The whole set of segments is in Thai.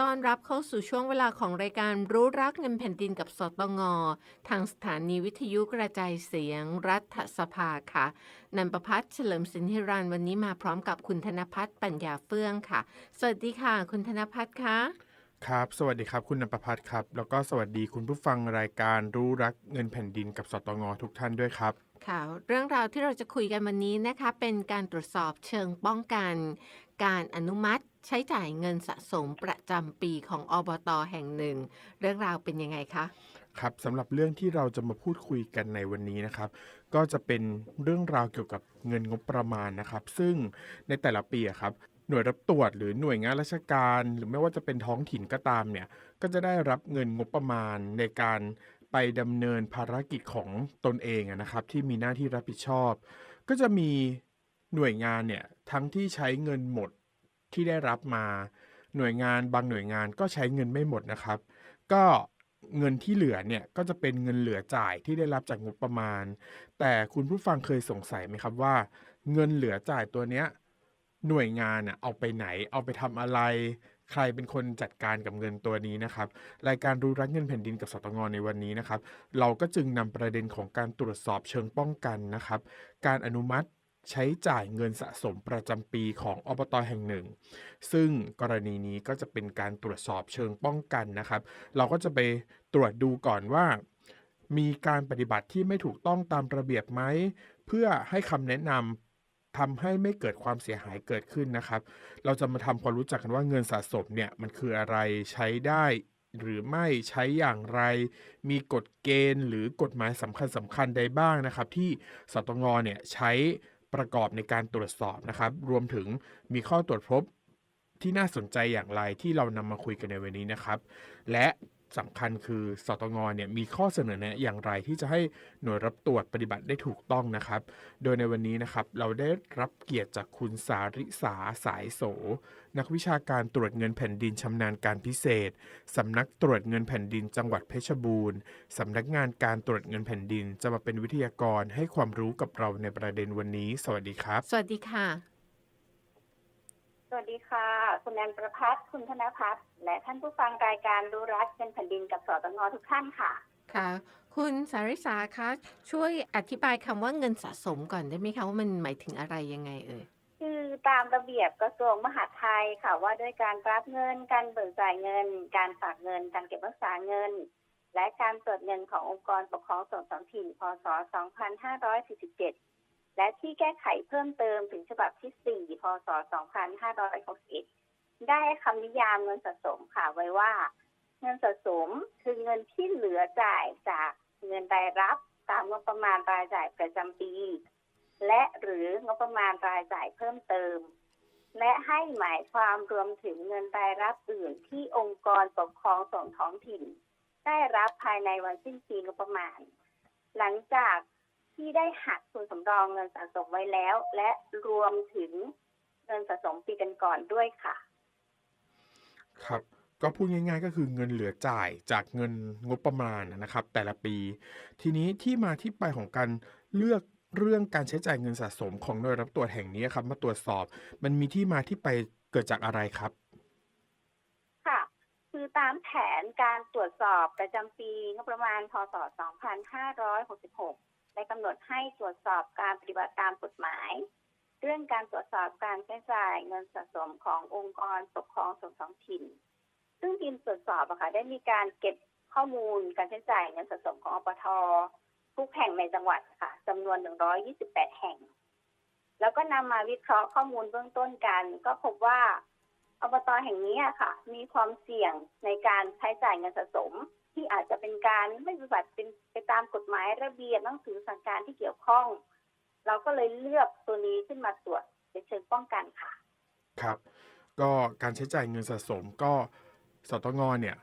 ต้อนรับเข้าสู่ช่วงเวลาของรายการรู้รักเงินแผ่นดินกับสตงทางสถานีวิทยุกระจายเสียงรัฐสภาค่ะนันประพัฒน์เฉลิมสินธิรันวันนี้มาพร้อมกับคุณธนพัฒน์ปัญญาเฟื่องค่ะ สวัสดีค่ะ คุณธนพัฒน์คะครับ สวัสดีครับคุณนภพัฒน์ครับ แล้วก็สวัสดีคุณผู้ฟังรายการรู้รักเงินแผ่นดินกับสตงทุกท่านด้วยครับ ค่ะ เรื่องราวที่เราจะคุยกันวันนี้นะคะ เป็นการตรวจสอบเชิงป้องกัน การอนุมัติ ใช้จ่ายเงินสะสมประจำปีของอบตแห่งหนึ่ง เรื่องราวเป็นยังไงคะครับสำหรับเรื่องที่เราจะมาพูดคุยกันในวันนี้นะครับ ก็จะเป็นเรื่องราวเกี่ยวกับเงินงบประมาณนะครับ ซึ่งในแต่ละปีครับหน่วยรับตรวจหรือหน่วยงานราชการ หรือไม่ว่าจะเป็นท้องถิ่นก็ตามเนี่ยก็จะได้รับเงินงบประมาณในการไปดำเนินภารกิจของตนเองนะครับ ที่มีหน้าที่รับผิดชอบ ก็จะมีหน่วยงานเนี่ยทั้งที่ใช้เงินหมด ที่ได้รับมา หน่วยงานบางหน่วยงานก็ใช้เงินไม่หมดนะครับ ก็เงินที่เหลือเนี่ยก็จะเป็นเงินเหลือจ่ายที่ได้รับจากงบประมาณ แต่คุณผู้ฟังเคยสงสัยไหมครับว่า เงินเหลือจ่ายตัวเนี้ยหน่วยงานน่ะเอาไปไหน เอาไปทำอะไร ใครเป็นคนจัดการกับเงินตัวนี้นะครับ รายการรู้รักเงินแผ่นดินกับสตงในวันนี้นะครับ เราก็จึงนำประเด็นของการตรวจสอบเชิงป้องกันนะครับ การอนุมัติ ใช้จ่ายเงินสะสมประจำปีของอบตแห่งหนึ่ง ซึ่งกรณีนี้ก็จะเป็นการตรวจสอบเชิงป้องกันนะครับ เราก็จะไปตรวจดูก่อนว่า มีการปฏิบัติที่ไม่ถูกต้องตามระเบียบไหม เพื่อให้คำแนะนำทำให้ไม่เกิดความเสียหายเกิดขึ้นนะครับ เราจะมาทำความรู้จักกันว่าเงินสะสมเนี่ยมันคืออะไรใช้ได้หรือไม่ใช้อย่างไร มีกฎเกณฑ์หรือกฎหมายสำคัญสำคัญใดบ้างนะครับ ที่สตงเนี่ยใช้ ประกอบในการตรวจสอบนะครับ รวมถึงมีข้อตรวจพบที่น่าสนใจอย่างไรที่เรานำมาคุยกันในวันนี้นะครับ และ สำคัญคือสตงเนี่ยมีข้อเสนอแนะอย่างไรที่จะให้หน่วยรับตรวจปฏิบัติได้ถูกต้องนะครับ โดยในวันนี้นะครับเราได้รับเกียรติจากคุณสาริสาสายโส นักวิชาการตรวจเงินแผ่นดินชำนาญการพิเศษสำนักตรวจเงินแผ่นดินจังหวัดเพชรบูรณ์สำนักงานการตรวจเงินแผ่นดินจะมาเป็นวิทยากรให้ความรู้กับเราในประเด็นวันนี้ สวัสดีครับ สวัสดีค่ะ วัสดีค่ะ คุณแอนประพัฒน์คุณธนพัฒน์และท่านผู้ฟังรายการรู้รักเป็นแผ่นดินกับสตงทุกท่านค่ะ ค่ะ คุณสาริสาคะช่วยอธิบายคำว่าเงินสะสมก่อนได้ไหมคะว่ามันหมายถึงอะไรยังไงเอ่ยคือตามระเบียบกระทรวงมหาดไทยค่ะว่าด้วยการรับเงิน การเบิกจ่ายเงิน การฝากเงิน การเก็บรักษาเงิน และการตรวจเงินขององค์กรปกครองส่วนท้องถิ่น พศ 2547 และที่แก้ไขเพิ่มเติมถึงฉบับที่ 4 พศ 2561 ได้คำนิยามเงินสะสมค่ะไว้ว่า เงินสะสมคือเงินที่เหลือจ่ายจากเงินรายรับตามงบประมาณรายจ่ายประจำปี และหรืองบประมาณรายจ่ายเพิ่มเติม และให้หมายความรวมถึงเงินรายรับอื่นที่องค์กรปกครองส่วนท้องถิ่น ได้รับภายในวันสิ้นปีงบประมาณ หลังจาก ที่ได้หักทุนสำรองเงินสะสมไว้แล้ว และรวมถึงเงินสะสมปีกันก่อนด้วยค่ะ ครับ ก็พูดง่าย ๆ ก็คือเงินเหลือจ่ายจากเงินงบประมาณนะครับ แต่ละปี ทีนี้ที่มาที่ไปของการเลือกเรื่องการใช้จ่ายเงินสะสมของหน่วยรับตรวจแห่งนี้ครับ มาตรวจสอบมันมีที่มาที่ไปเกิดจากอะไรครับ ค่ะ คือตามแผนการตรวจสอบประจำปีงบประมาณพศ 2566 ได้กำหนดให้ตรวจสอบการปฏิบัติตามกฎหมาย เรื่องการตรวจสอบการใช้จ่ายเงินสะสมขององค์กรปกครองส่วนท้องถิ่น ซึ่งทีมตรวจสอบอะค่ะได้มีการเก็บข้อมูลการใช้จ่ายเงินสะสมของอปททุกแห่งในจังหวัดค่ะจำนวน 128 แห่ง แล้วก็นำมาวิเคราะห์ข้อมูลเบื้องต้นกัน ก็พบว่าอบตแห่งนี้ค่ะ มีความเสี่ยงในการใช้จ่ายเงินสะสม ที่อาจจะเป็นการไม่ปฏิบัติเป็นไปตามกฎหมายระเบียบหนังสือสั่งการที่เกี่ยวข้อง เราก็เลยเลือกตัวนี้ขึ้นมาตรวจในเชิงป้องกันค่ะ ครับ ก็การใช้จ่ายเงินสะสมก็สตงเนี่ย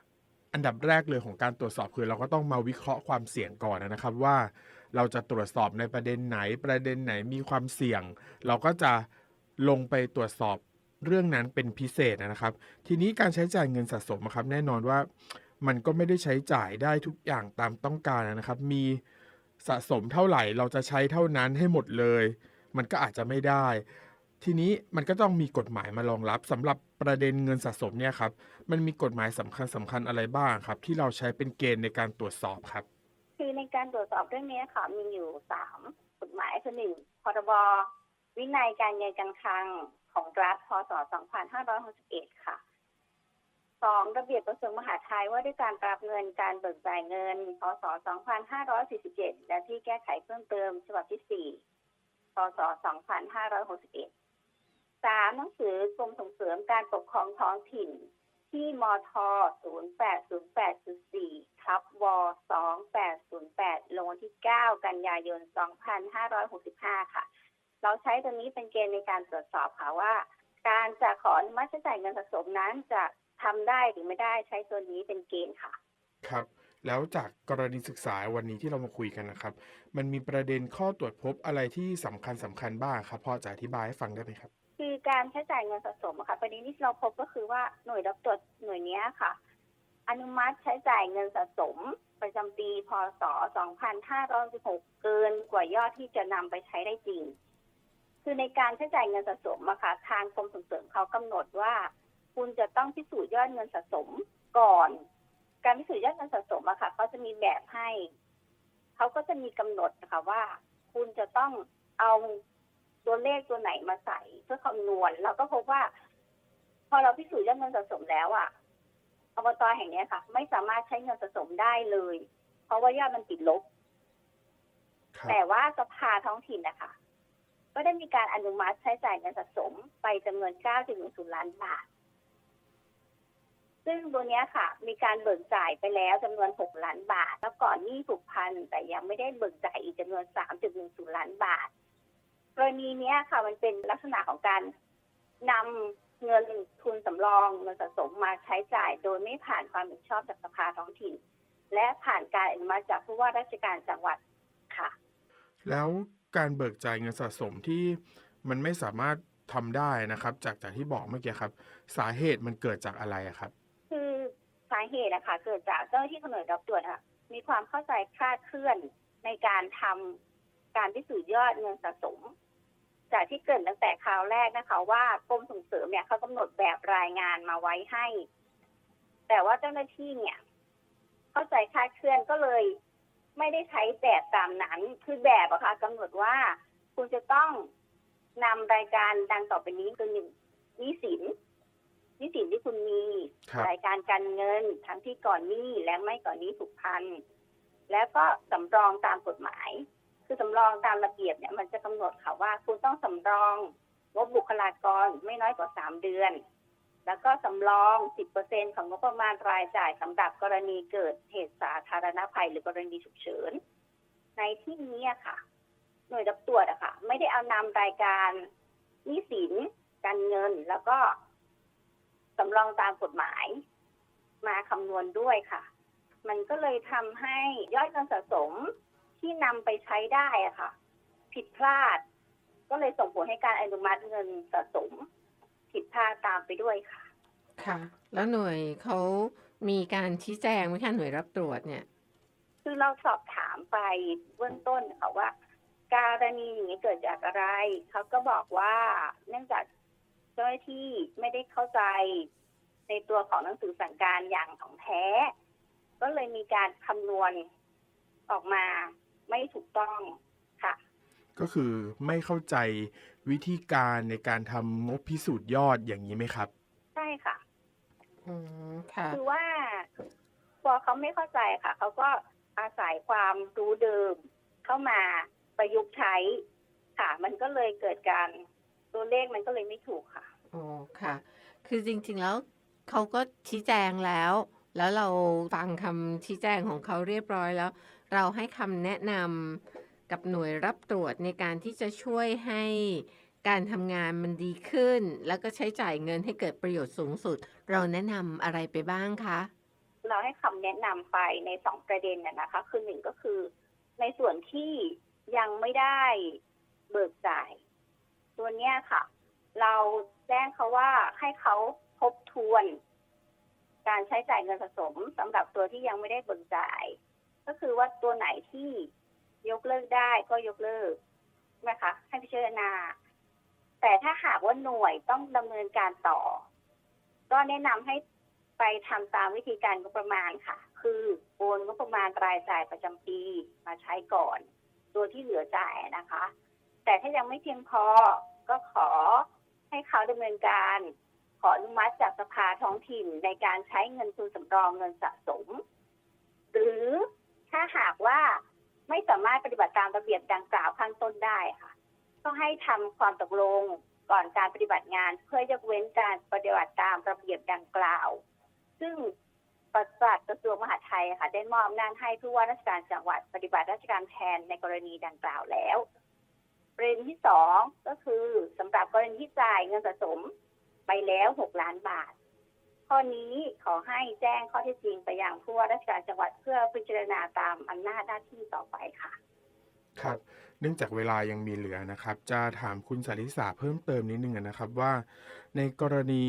อันดับแรกเลยของการตรวจสอบคือ เราก็ต้องมาวิเคราะห์ความเสี่ยงก่อนนะครับว่า เราจะตรวจสอบในประเด็นไหนประเด็นไหนมีความเสี่ยง เราก็จะลงไปตรวจสอบเรื่องนั้นเป็นพิเศษนะครับ ทีนี้การใช้จ่ายเงินสะสมอะครับ แน่นอนว่า มันก็ไม่ได้ใช้จ่ายได้ทุกอย่างตามต้องการนะครับ มีสะสมเท่าไหร่เราจะใช้เท่านั้นให้หมดเลย มันก็อาจจะไม่ได้ ทีนี้มันก็ต้องมีกฎหมายมารองรับสำหรับประเด็นเงินสะสมเนี่ยครับ มันมีกฎหมายสำคัญสำคัญอะไรบ้างครับ ที่เราใช้เป็นเกณฑ์ในการตรวจสอบครับ คือในการตรวจสอบเรื่องนี้ค่ะมีอยู่สามกฎหมายคือหนึ่งพรบวินัยการเงินการคลังของรัฐพศ 2561 ค่ะ สองระเบียบกระทรวงมหาดไทยว่าด้วยการปรับเงินการเบิกจ่ายเงิน พศ 2547 และที่แก้ไขเพิ่มเติมฉบับที่ 4 พศ 2561สามหนังสือกรมส่งเสริมการปกครองท้องถิ่น ที่มท 0808.4ทับว2808 ลงวันที่ 9 กันยายน 2565 ค่ะ เราใช้ตัวนี้เป็นเกณฑ์ในการตรวจสอบค่ะว่า การจะขออนุมัติใช้จ่ายเงินสะสมนั้นจะ ทำได้หรือไม่ได้ใช้ตัวนี้เป็นเกณฑ์ค่ะ ครับ แล้วจากกรณีศึกษาวันนี้ที่เรามาคุยกันนะครับ มันมีประเด็นข้อตรวจพบอะไรที่สำคัญสำคัญบ้างครับพอจะอธิบายให้ฟังได้ไหมครับ คือการใช้จ่ายเงินสะสมอะค่ะประเด็นที่เราพบก็คือว่าหน่วยรับตรวจหน่วยเนี้ยค่ะ อนุมัติใช้จ่ายเงินสะสมประจำปีพศ 2516 เกินกว่ายอดที่จะนำไปใช้ได้จริง คือในการใช้จ่ายเงินสะสมอะค่ะ ทางกรมส่งเสริมเขากำหนดว่า คุณจะต้องพิสูจน์ยอดเงินสะสมก่อน การพิสูจน์ยอดเงินสะสมอะค่ะเขาจะมีแบบให้เขาก็จะมีกำหนดนะคะว่า คุณจะต้องเอาตัวเลขตัวไหนมาใส่เพื่อคำนวณเราก็พบว่า พอเราพิสูจน์ยอดเงินสะสมแล้วอะอบตแห่งเนี้ยค่ะ ไม่สามารถใช้เงินสะสมได้เลย เพราะว่ายอดมันติดลบครับแต่ว่าสภาท้องถิ่นนะคะก็ได้มีการอนุมัติใช้จ่ายเงินสะสมไปจำนวน9.10ล้านบาท ซึ่งตัวนี้ค่ะ มีการเบิกจ่ายไปแล้วจำนวน 6 ล้านบาท แล้วก่อนหนี้ผูกพันแต่ยังไม่ได้เบิกจ่ายอีกจำนวน 3.10 ล้านบาท กรณีนี้ค่ะมันเป็นลักษณะของการนำเงินทุนสำรองเงินสะสมมาใช้จ่าย โดยไม่ผ่านความเห็นชอบจากสภาท้องถิ่น และผ่านการอนุมัติจากผู้ว่าราชการจังหวัดค่ะ แล้วการเบิกจ่ายเงินสะสมที่มันไม่สามารถทำได้นะครับ จากจากที่บอกเมื่อกี้ครับ สาเหตุมันเกิดจากอะไรครับ เหตุนะคะเกิดจากเจ้าหน้าที่หน่วยรับตรวจอะมีความเข้าใจคลาดเคลื่อนในการทำการพิสูจน์ยอดเงินสะสม จากที่เกิดตั้งแต่คราวแรกนะคะ ว่ากรมส่งเสริมเนี่ยเขากำหนดแบบรายงานมาไว้ให้ แต่ว่าเจ้าหน้าที่เนี่ย เข้าใจคลาดเคลื่อนก็เลย ไม่ได้ใช้แบบตามนั้นคือแบบอะค่ะกำหนดว่าคุณจะต้องนำรายการดังต่อไปนี้คือหนึ่งหนี้สิน หนี้สินที่คุณมีครับรายการการเงินทั้งที่ก่อนหนี้และไม่ก่อนหนี้ผูกพัน แล้วก็สำรองตามกฎหมาย คือสำรองตามระเบียบเนี่ยมันจะกำหนดค่ะว่า คุณต้องสำรองงบบุคลากรไม่น้อยกว่าสามเดือน แล้วก็สำรอง 10%ของงบประมาณรายจ่ายสำหรับกรณีเกิดเหตุสาธารณภัย หรือกรณีฉุกเฉิน ในที่นี้อะค่ะ หน่วยรับตรวจอะค่ะ ไม่ได้เอานำรายการหนี้สินการเงินแล้วก็สำรองตามกฎหมาย มาคำนวณด้วยค่ะ มันก็เลยทำให้ยอดเงินสะสมที่นำไปใช้ได้อะค่ะ ผิดพลาด ก็เลยส่งผลให้การอนุมัติเงินสะสม ผิดพลาดตามไปด้วยค่ะ ค่ะ แล้วหน่วยเขามีการชี้แจงไหมคะหน่วยรับตรวจเนี่ย คือเราสอบถามไปเบื้องต้นค่ะว่า การณีอย่างนี้เกิดจากอะไร เขาก็บอกว่าเนื่องจาก เจ้าหน้าที่ไม่ได้เข้าใจในตัวของหนังสือสั่งการอย่างของแท้ ก็เลยมีการคำนวณออกมาไม่ถูกต้องค่ะ ก็คือไม่เข้าใจวิธีการในการทำงบพิสูจน์ยอดอย่างนี้ไหมครับ ใช่ค่ะอืมค่ะ คือว่าพอเขาไม่เข้าใจค่ะ เขาก็อาศัยความรู้เดิมเข้ามาประยุกต์ใช้ค่ะ มันก็เลยเกิดการ ตัวเลขมันก็เลยไม่ถูกค่ะโอ้ค่ะ คือจริงๆแล้วเขาก็ชี้แจงแล้ว แล้วเราฟังคำชี้แจงของเขาเรียบร้อยแล้ว เราให้คำแนะนำกับหน่วยรับตรวจในการที่จะช่วยให้การทำงานมันดีขึ้น แล้วก็ใช้จ่ายเงินให้เกิดประโยชน์สูงสุด เราแนะนำอะไรไปบ้างคะเราให้คำแนะนำไปในสองประเด็นน่ะนะคะ คือหนึ่งก็คือ ในส่วนที่ยังไม่ได้เบิกจ่าย ตัวเนี้ยค่ะ เราแจ้งเขาว่าให้เขาทบทวน การใช้จ่ายเงินสะสมสำหรับตัวที่ยังไม่ได้เบิกจ่าย ก็คือว่าตัวไหนที่ยกเลิกได้ก็ยกเลิกนะคะ ให้พิจารณา แต่ถ้าหากว่าหน่วยต้องดำเนินการต่อ ก็แนะนำให้ไปทำตามวิธีการงบประมาณค่ะ คือโอนงบประมาณรายจ่ายประจำปีมาใช้ก่อน ตัวที่เหลือจ่ายนะคะ แต่ถ้ายังไม่เพียงพอ ดำเนินการขออนุมัติจากสภาท้องถิ่นในการใช้เงินทุนสำรองเงินสะสม หรือถ้าหากว่าไม่สามารถปฏิบัติตามระเบียบดังกล่าวข้างต้นได้ค่ะ ก็ให้ทำความตกลงก่อนการปฏิบัติงานเพื่อยกเว้นการปฏิบัติตามระเบียบดังกล่าว ซึ่งปลัดกระทรวงมหาดไทยค่ะ ได้มอบอำนาจให้ผู้ว่าราชการจังหวัดปฏิบัติราชการแทนในกรณีดังกล่าวแล้ว ประเด็นที่สองก็คือสำหรับกรณีที่จ่ายเงินสะสมไปแล้วหกล้านบาท ข้อนี้ขอให้แจ้งข้อเท็จจริงไปยังผู้ว่าราชการจังหวัดเพื่อพิจารณาตามอำนาจหน้าที่ต่อไปค่ะครับเนื่องจากเวลายังมีเหลือนะครับ จะถามคุณสาริสาเพิ่มเติมนิดนึงนะครับว่า ในกรณี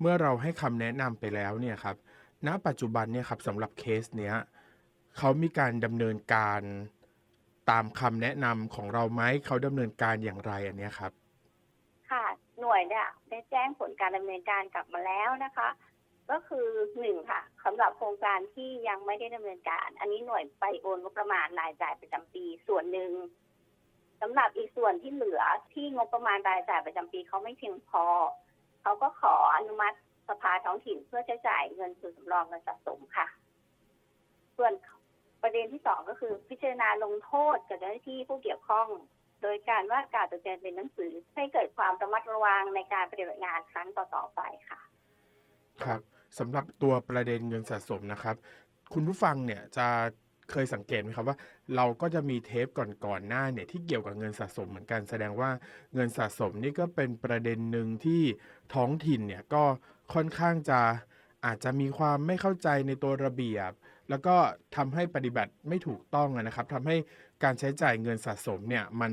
เมื่อเราให้คำแนะนำไปแล้วเนี่ยครับณปัจจุบันเนี่ยครับสำหรับเคสเนี้ยเขามีการดำเนินการ ตามคำแนะนำของเราไหมเขาดำเนินการอย่างไรอันนี้ครับ ค่ะ หน่วยเนี่ยได้แจ้งผลการดำเนินการกลับมาแล้วนะคะ ก็คือหนึ่งค่ะสำหรับโครงการที่ยังไม่ได้ดำเนินการ อันนี้หน่วยไปโอนงบประมาณรายจ่ายประจำปีส่วนหนึ่งสำหรับอีกส่วนที่เหลือที่งบประมาณรายจ่ายประจำปีเขาไม่เพียงพอ เขาก็ขออนุมัติสภาท้องถิ่นเพื่อใช้จ่ายเงินทุนสำรองเงินสะสมค่ะ ส่วน ประเด็นที่สองก็คือพิจารณาลงโทษกับเจ้าหน้าที่ผู้เกี่ยวข้อง โดยการว่ากล่าวตักเตือนเป็นหนังสือ ให้เกิดความระมัดระวังในการปฏิบัติงานครั้งต่อๆไปค่ะ ครับสำหรับตัวประเด็นเงินสะสมนะครับ คุณผู้ฟังเนี่ยจะเคยสังเกตไหมครับว่า เราก็จะมีเทปก่อนๆหน้าเนี่ยที่เกี่ยวกับเงินสะสมเหมือนกันแสดงว่าเงินสะสมนี่ก็เป็นประเด็นหนึ่งที่ท้องถิ่นเนี่ยก็ค่อนข้างจะอาจจะมีความไม่เข้าใจในตัวระเบียบ แล้วก็ทำให้ปฏิบัติไม่ถูกต้องนะครับทำให้การใช้จ่ายเงินสะสมเนี่ยมัน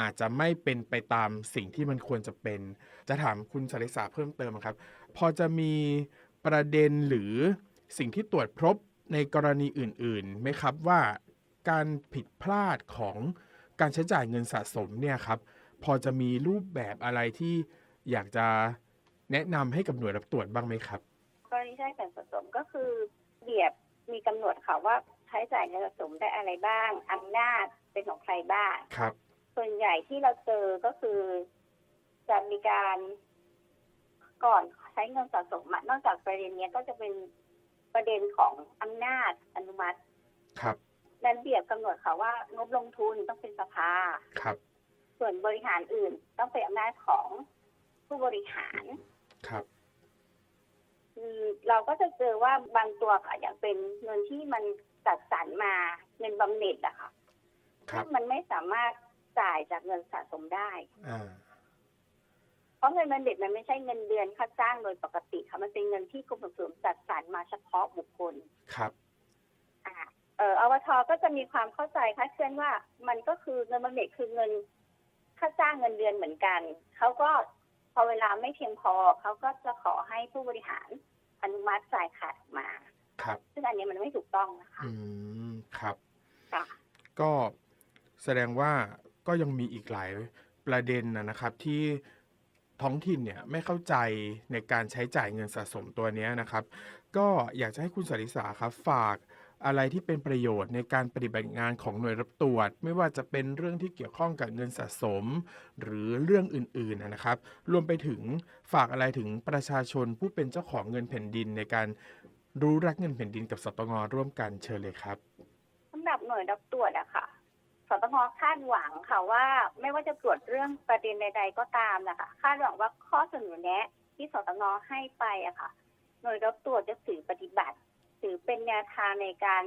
อาจจะไม่เป็นไปตามสิ่งที่มันควรจะเป็น จะถามคุณสาริสาเพิ่มเติมครับ พอจะมีประเด็นหรือสิ่งที่ตรวจพบในกรณีอื่นๆไหมครับว่าการผิดพลาดของการใช้จ่ายเงินสะสมเนี่ยครับพอจะมีรูปแบบอะไรที่อยากจะแนะนำให้กับหน่วยรับตรวจบ้างไหมครับ กรณีใช้เงินสะสมก็คือเบียบ มีกำหนดค่ะว่าใช้จ่ายเงินสะสมได้อะไรบ้างอำนาจเป็นของใครบ้างครับ ส่วนใหญ่ที่เราเจอก็คือ จะมีการก่อนใช้เงินสะสมอะนอกจากประเด็นเนี้ยก็จะเป็นประเด็นของอำนาจอนุมัติ ครับนั้นเบียบกำหนดค่ะว่างบลงทุนต้องเป็นสภาครับ ส่วนบริหารอื่นต้องเป็นอำนาจของผู้บริหารครับ อืมเราก็จะเจอว่าบางตัวค่ะอย่างเป็นเงินที่มันจัดสรรมาเงินบำเหน็จอะค่ะครัซึ่บงมันไม่สามารถจ่ายจากเงินสะสมได้อ่าเพราะเงินบำเหน็จมันไม่ใช่เงินเดือนค่าจ้างโดยปกติค่ะมันเป็นเงินที่กรมส่งเสริมจัดสรรมาเฉพาะบุคคลครับอ่าเอออวทก็จะมีความเข้าใจคลาดเคลื่อนว่ามันก็คือเงินบำเหน็จคือเงินค่าจ้างเงินเดือนเหมือนกันเขาก็พอเวลาไม่เพียงพอเขาก็จะขอให้ผู้บริหาร อนุมัติจ่ายขาดออกมา ครับ ซึ่งอันนี้มันไม่ถูกต้องนะคะอืมครับ ค่ะ ก็แสดงว่าก็ยังมีอีกหลายประเด็นนะนะครับที่ท้องถิ่นเนี่ยไม่เข้าใจในการใช้จ่ายเงินสะสมตัวเนี้ยนะครับ ก็อยากจะให้คุณสาริสาครับฝาก อะไรที่เป็นประโยชน์ในการปฏิบัติงานของหน่วยรับตรวจ ไม่ว่าจะเป็นเรื่องที่เกี่ยวข้องกับเงินสะสม หรือเรื่องอื่นๆนะครับ รวมไปถึงฝากอะไรถึงประชาชนผู้เป็นเจ้าของเงินแผ่นดินในการรู้รักเงินแผ่นดินกับสตงร่วมกันเชิญเลยครับสำหรับหน่วยรับตรวจอะค่ะสตงคาดหวังค่ะว่า ไม่ว่าจะตรวจเรื่องประเด็นใด ๆ ก็ตามนะคะคาดหวังว่าข้อเสนอแนะที่สตงให้ไปอะค่ะ หน่วยรับตรวจจะถือปฏิบัติ ถือเป็นแนวทางในการ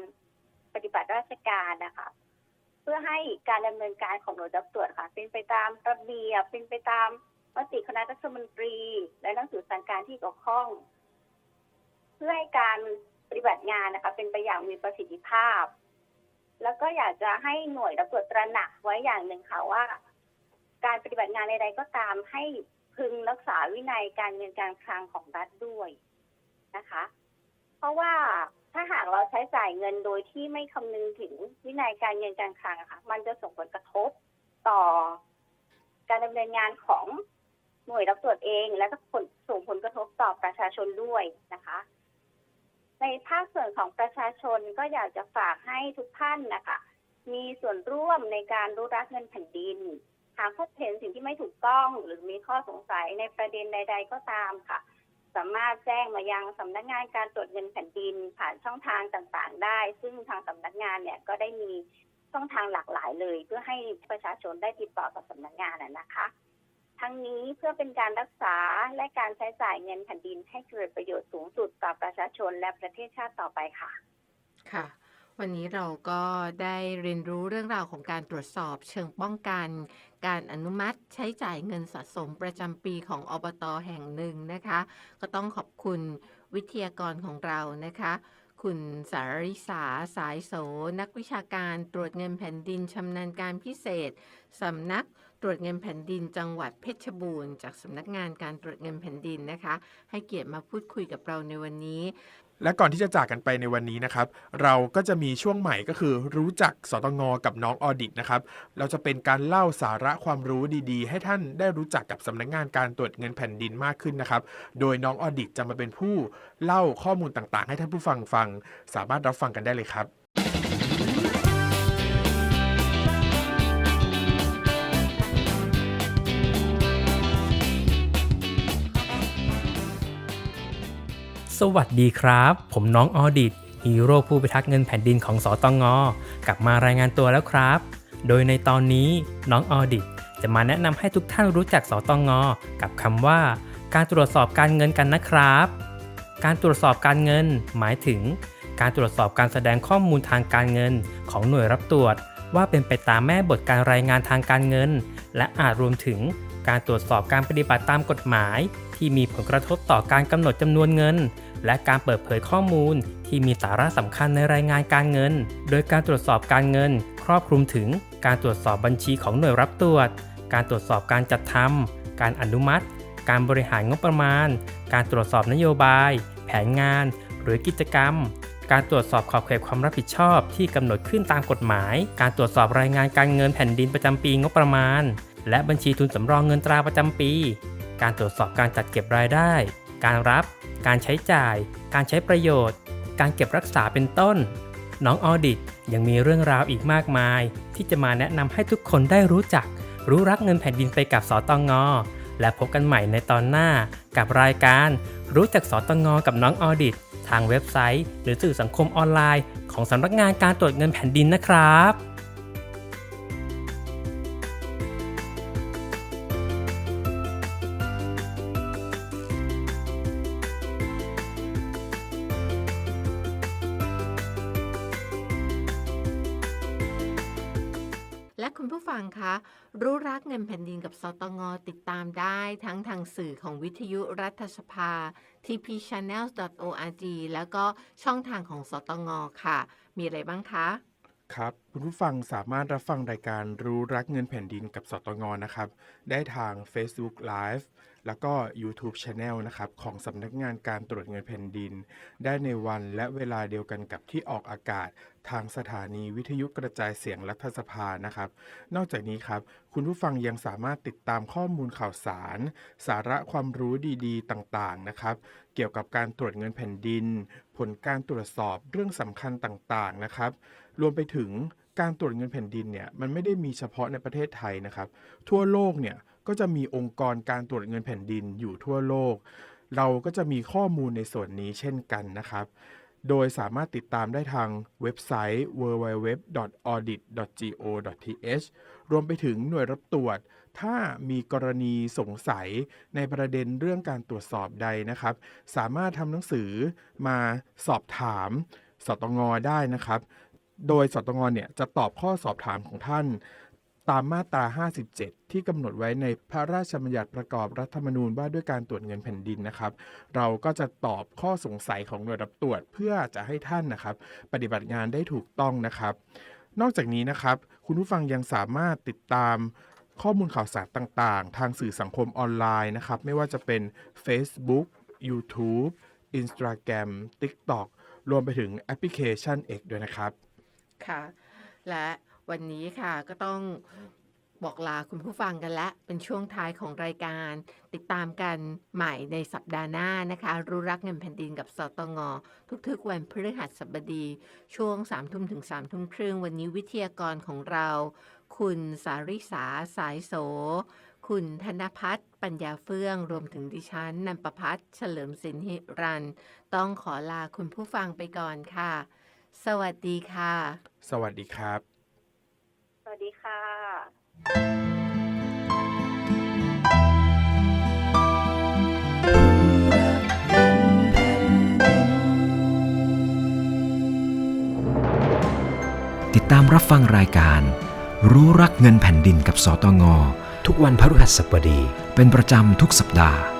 ปฏิบัติราชการนะคะเพื่อให้การดำเนินการของหน่วยรับตรวจค่ะ เป็นไปตามระเบียบเป็นไปตามมติคณะรัฐมนตรี และหนังสือสั่งการที่เกี่ยวข้อง เพื่อให้การปฏิบัติงานนะคะ เป็นไปอย่างมีประสิทธิภาพ แล้วก็อยากจะให้หน่วยรับตรวจตระหนักไว้อย่างหนึ่งค่ะว่า การปฏิบัติงานใดๆก็ตามให้พึงรักษาวินัยการเงินการคลังของรัฐด้วยนะคะ ราะว่าถ้าหากเราใช้จ่ายเงินโดยที่ไม่คำนึงถึงวินัยการเงินการคลังอะค่ะ มันจะส่งผลกระทบต่อ การดำเนินงานของหน่วยรับตรวจเอง และก็ผลส่งผลกระทบต่อประชาชนด้วยนะคะ ในภาคส่วนของประชาชนก็อยากจะฝากให้ทุกท่านนะคะ มีส่วนร่วมในการรู้รักเงินแผ่นดิน หากพบเห็นสิ่งที่ไม่ถูกต้อง หรือมีข้อสงสัยในประเด็นใด ๆ ก็ตามค่ะ สามารถแจ้งมายังสำนักงานการตรวจเงินแผ่นดินผ่านช่องทางต่างๆ ได้ ซึ่งทางสำนักงานเนี่ยก็ได้มีช่องทางหลากหลายเลย เพื่อให้ประชาชนได้ติดต่อกับสำนักงานนะนะคะ ทั้งนี้เพื่อเป็นการรักษาและการใช้จ่ายเงินแผ่นดินให้เกิดประโยชน์สูงสุดต่อประชาชนและประเทศชาติต่อไปค่ะ ค่ะ วันนี้เราก็ได้เรียนรู้เรื่องราวของการตรวจสอบเชิงป้องกัน การอนุมัติใช้จ่ายเงินสะสมประจำปีของอบตแห่งหนึ่งนะคะ ก็ต้องขอบคุณวิทยากรของเรานะคะ คุณสาริสาสายโส นักวิชาการตรวจเงินแผ่นดินชำนาญการพิเศษสำนักตรวจเงินแผ่นดินจังหวัดเพชรบูรณ์จากสำนักงานการตรวจเงินแผ่นดินนะคะ ให้เกียรติมาพูดคุยกับเราในวันนี้ และก่อนที่จะจากกันไปในวันนี้นะครับ เราก็จะมีช่วงใหม่ก็คือรู้จักสตงกับน้องออดิตนะครับ เราจะเป็นการเล่าสาระความรู้ดีๆ ให้ท่านได้รู้จักกับสำนักงานการตรวจเงินแผ่นดินมากขึ้นนะครับ โดยน้องออดิตจะมาเป็นผู้เล่าข้อมูลต่างๆ ให้ท่านผู้ฟังฟัง สามารถรับฟังกันได้เลยครับ วัสดีครับ ผมน้องออดิตฮีโร่ผู้พิทักษ์เงินแผ่นดินของสอตงอกลับมารายงานตัวแล้วครับ โดยในตอนนี้น้องออดิตจะมาแนะนำให้ทุกท่านรู้จักสอตงอกับคำว่า การตรวจสอบการเงินกันนะครับ การตรวจสอบการเงิน หมายถึง การตรวจสอบการแสดงข้อมูลทางการเงิน ของหน่วยรับตรวจ ว่าเป็นไปตามแม่บทการรายงานทางการเงิน และอาจรวมถึงการตรวจสอบการปฏิบัติตามกฎหมาย ที่มีผลกระทบต่อการกำหนดจำนวนเงิน และการเปิดเผยข้อมูลที่มีสาระสำคัญในรายงานการเงิน โดยการตรวจสอบการเงิน ครอบคลุมถึง การตรวจสอบบัญชีของหน่วยรับตรวจ การตรวจสอบการจัดทำการอนุมัติ การบริหารงบประมาณ การตรวจสอบนโยบาย แผนงาน หรือกิจกรรม การตรวจสอบขอบเขตความรับผิดชอบที่กำหนดขึ้นตามกฎหมาย การตรวจสอบรายงานการเงินแผ่นดินประจำปีงบประมาณ และบัญชีทุนสำรองเงินตราประจำปี การตรวจสอบการจัดเก็บรายได้ การรับ การใช้จ่าย การใช้ประโยชน์ การเก็บรักษาเป็นต้น น้องออดิตยังมีเรื่องราวอีกมากมาย ที่จะมาแนะนำให้ทุกคนได้รู้จัก รู้รักเงินแผ่นดินไปกับสตงงและพบกันใหม่ในตอนหน้ากับรายการ รู้จักสตงกับน้องออดิต ทางเว็บไซต์ หรือสื่อสังคมออนไลน์ ของสำนักงานการตรวจเงินแผ่นดินนะครับ และคุณผู้ฟังคะ รู้รักเงินแผ่นดินกับสตงติดตามได้ทั้งทางสื่อของวิทยุรัฐสภา tpchannels.org แล้วก็ช่องทางของสตงค่ะ มีอะไรบ้างคะ ครับ คุณผู้ฟังสามารถรับฟังรายการรู้รักเงินแผ่นดินกับสตงนะครับ ได้ทาง Facebook Live แล้วก็ YouTube Channel นะครับ ของสำนักงานการตรวจเงินแผ่นดิน ได้ในวันและเวลาเดียวกันกับที่ออกอากาศ ทางสถานีวิทยุกระจายเสียงรัฐสภานะครับ นอกจากนี้ครับ คุณผู้ฟังยังสามารถติดตามข้อมูลข่าวสาร สาระความรู้ดีๆ ต่างๆนะครับ เกี่ยวกับการตรวจเงินแผ่นดิน ผลการตรวจสอบเรื่องสำคัญต่างๆนะครับ รวมไปถึงการตรวจเงินแผ่นดินเนี่ยมันไม่ได้มีเฉพาะในประเทศไทยนะครับ ทั่วโลกเนี่ยก็จะมีองค์กรการตรวจเงินแผ่นดินอยู่ทั่วโลก เราก็จะมีข้อมูลในส่วนนี้เช่นกันนะครับ โดยสามารถติดตามได้ทางเว็บไซต์ www.audit.go.th รวมไปถึงหน่วยรับตรวจ ถ้ามีกรณีสงสัยในประเด็นเรื่องการตรวจสอบใดนะครับ สามารถทำหนังสือมาสอบถามสตงได้นะครับ โดยสตงเนี่ยจะตอบข้อสอบถามของท่าน ตามมาตรา 57 ที่กำหนดไว้ในพระราชบัญญัติประกอบรัฐธรรมนูญว่าด้วยการตรวจเงินแผ่นดินนะครับ เราก็จะตอบข้อสงสัยของหน่วยรับตรวจเพื่อจะให้ท่านนะครับ ปฏิบัติงานได้ถูกต้องนะครับ นอกจากนี้นะครับ คุณผู้ฟังยังสามารถติดตามข้อมูลข่าวสารต่างๆ ทางสื่อสังคมออนไลน์นะครับ ไม่ว่าจะเป็น Facebook YouTube Instagram TikTok รวมไปถึงแอปพลิเคชัน X ด้วยนะครับ ค่ะ และ วันนี้ค่ะก็ต้องบอกลาคุณผู้ฟังกันและเป็นช่วงท้ายของรายการ ติดตามกันใหม่ในสัปดาห์หน้านะคะ รู้รักเงินแผ่นดินกับสตงทุกๆวันพฤหัสบดี ช่วง3ามทุ่มถึง3ามทุ่มครึ่งวันนี้วิทยากรของเรา คุณสาริสาสายโส คุณธนพัฒน์ปัญญาเฟื่อง รวมถึงดิฉันนันประพัฒน์เฉลิมสินหิรัน ต้องขอลาคุณผู้ฟังไปก่อนค่ะ สวัสดีค่ะ สวัสดีครับ ดีค่ะ ติดตามรับฟังรายการ รู้รักเงินแผ่นดินกับสตง ทุกวันพฤหัสบดี เป็นประจำทุกสัปดาห์